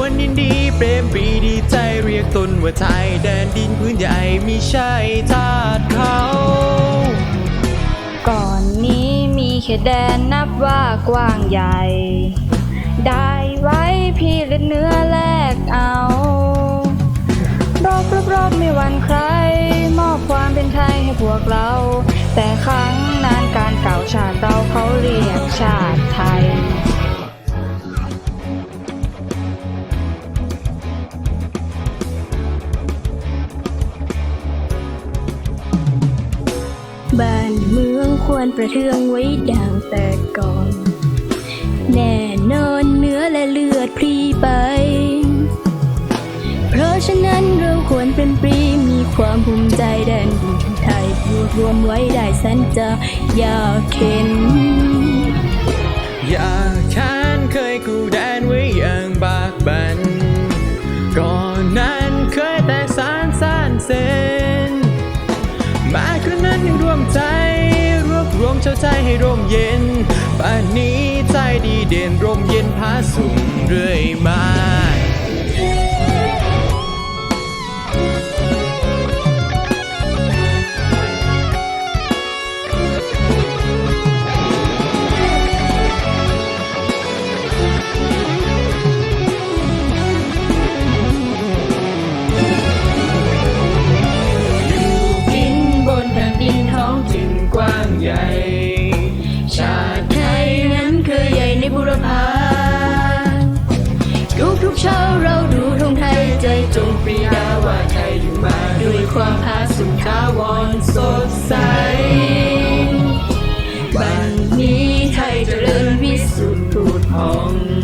วนยินดีเปรมปรีดีใจเรียกตนว่าไทยแดนดินพื้นใหญ่มีใช่ทาสเขา ก่อนนี้มีเขตแดนนับว่ากว้างใหญ่ ได้ไว้พี่เลือดเนื้อแลกเอารอบรอบรอบไม่หวันใคร มอบความเป็นไทยให้พวกเรา แต่ครั้งนานการเก่าชาติเราเขาเรียกชาติไทย บ้านเมืองควรประเทืองไว้ดังแต่ก่อน แน่นอนเนื้อและเลือดพรีไป เพราะฉะนั้นเราควรเป็นปรีมีความภูมิใจแดนดินไทยรวบรวมไว้ได้แสนจะอยากเข็นอยาก ชาวไทยให้ร่มเย็นป่านนี้ใจดีเด่นร่มเย็นพาสุขเรื่อย ในบุรพาทุกทุกเช้าเราดูธงไทยใจจงปรีดาว่าไทยอยู่มา ด้วยความภาสุขาวรสดใส วันนี้ไทยจเจริญวิสุทธิ์ผุอง